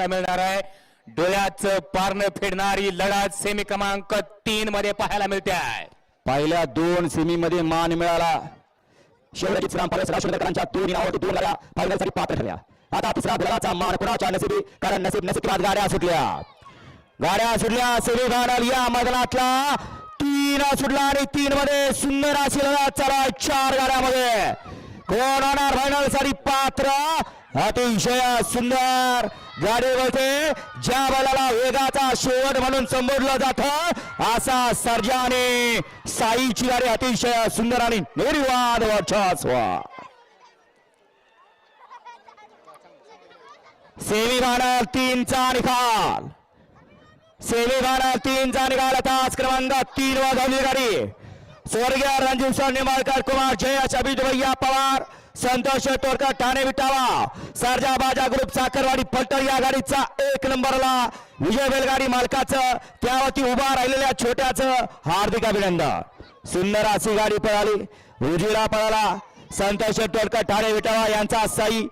मिळणार आहे. डोळ्याचं पारणं फेडणारी लढत सेमी क्रमांक तीन मध्ये पाहायला मिळते आहे पहिल्या दोन सेमी मध्ये मान मिळाला. शेवटची रामपाल सदाशिवकरांच्या दोन दोन फायनलसाठी पात्र ठरल्या. आता तिसरा दलाचा मान कुणाच्या नसिबी कारण नसीब नसीबात गाड्या सुटल्या. गाड्या सुटल्या सेमी फायनल या मैदानातला तीन सुटला आणि तीन मध्ये सुंदर अशी लढा चला चार गाड्यामध्ये. कोण होणार फायनलसाठी पात्र? अतिशय सुंदर. गाडी बोलते ज्या बैलाला वेगाचा शेवट म्हणून संबोधलं जातं असा सर्जाने साईची गाडी अतिशय सुंदर आणि निर्वाद वर्चस्व. सेमी फायनल तीनचा निकाल. सेमी फायनल तीनचा निकाल तास क्रमांक तीन वा गाडी. स्वर्गीय रणजित सर कुमार जयश अभी भैया पवार संतोष तोरकर ठाणे विटावा सरजा बाजा ग्रुप साखरवाडी पलटर या गाडीचा एक नंबरला विजय बैलगाडी मालकाचं त्यावरती उभा राहिलेल्या छोट्याचं हार्दिक अभिनंदन. सुंदर अशी गाडी पळाली रुजिरा पळाला संतोष तोरकर ठाणे विटावा यांचा साई